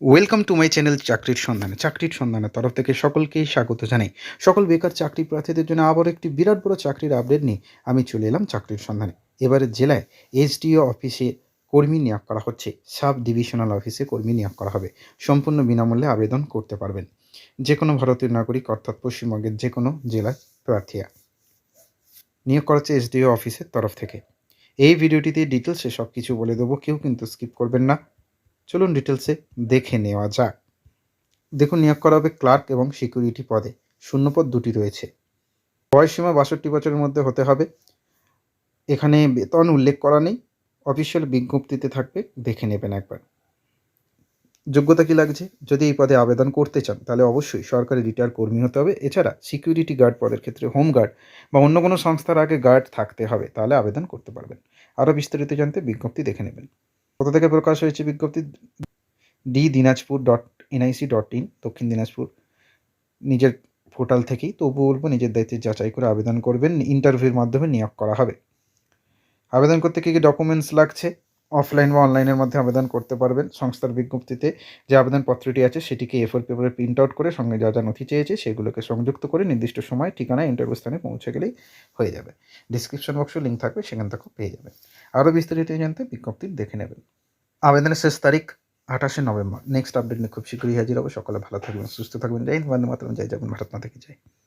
Welcome to my channel চাকরির সন্ধানে চাকরির সন্ধানের তরফ থেকে সকলকেই স্বাগত জানাই। সকল বেকার চাকরি প্রার্থীদের জন্য আবার একটি বিরাট বড় চাকরির আপডেট নিয়ে আমি চলে এলাম চাকরির সন্ধানে এবারে জেলায় এসডিও অফিসে কর্মী নিয়োগ করা হচ্ছে। সাব ডিভিশনাল অফিসে কর্মী নিয়োগ করা হবে। সম্পূর্ণ বিনামূল্যে আবেদন করতে পারবেন। যে কোনো ভারতীয় নাগরিক অর্থাৎ পশ্চিমবঙ্গের যে কোনো জেলার প্রার্থীরা নিয়োগ করা হচ্ছে এসডিও অফিসের তরফ থেকে। এই ভিডিওটিতে ডিটেলসে সব কিছু বলে দেবো। কেউ কিন্তু স্কিপ করবেন না। চলুন ডিটেলসে দেখে নেওয়া যাক। দেখুন, নিয়োগ করা হবে ক্লার্ক এবং সিকিউরিটি পদে। শূন্যপদ দুটি রয়েছে। বয়সীমা বাষট্টি বছরের মধ্যে হতে হবে। এখানে বেতন উল্লেখ করা নেই। অফিসিয়াল বিজ্ঞপ্তিতে থাকবে, দেখে নেবেন একবার। যোগ্যতা কি লাগছে? যদি এই পদে আবেদন করতে চান, তাহলে অবশ্যই সরকারি রিটায়ার কর্মী হতে হবে। এছাড়া সিকিউরিটি গার্ড পদের ক্ষেত্রে হোম গার্ড বা অন্য কোনো সংস্থার আগে গার্ড থাকতে হবে, তাহলে আবেদন করতে পারবেন। আরও বিস্তারিত জানতে বিজ্ঞপ্তি দেখে নেবেন। কোথা থেকে প্রকাশ হয়েছে বিজ্ঞপ্তি? D Dinajpur dot NIC dot in, Dakshin Dinajpur. নিজের পোর্টাল থেকেই তবু বলব, নিজের দায়িত্বে যাচাই করে আবেদন করবেন, ইন্টারভিউর মাধ্যমে নিয়োগ করা হবে। আবেদন করতে কী কী ডকুমেন্টস লাগছে? অফলাইন বা অনলাইনের মধ্যে আবেদন করতে পারবেন। সংস্থার বিজ্ঞপ্তিতে যে আবেদনপত্রটি আছে, সেটিকে এফোর পেপারে প্রিন্ট আউট করে সঙ্গে যা যা নথি চেয়েছে, সেগুলোকে সংযুক্ত করে নির্দিষ্ট সময়, ঠিকানায় ইন্টারভিউ স্থানে পৌঁছে গেলেই হয়ে যাবে। ডিসক্রিপশন বক্সে লিঙ্ক থাকবে, সেখান থেকেও পেয়ে যাবেন। আরও বিস্তারিত জানতে বিজ্ঞপ্তি দেখে নেবেন। আবেদনের শেষ তারিখ আঠাশে নভেম্বর। নেক্সট আপডেট নিয়ে খুব শীঘ্রই হাজির হবে। সকালে ভালো থাকবেন, সুস্থ থাকবেন। জয় হিন্দ, বন্দে মাতরম। যাবেন ভারত মাতা কি জয়।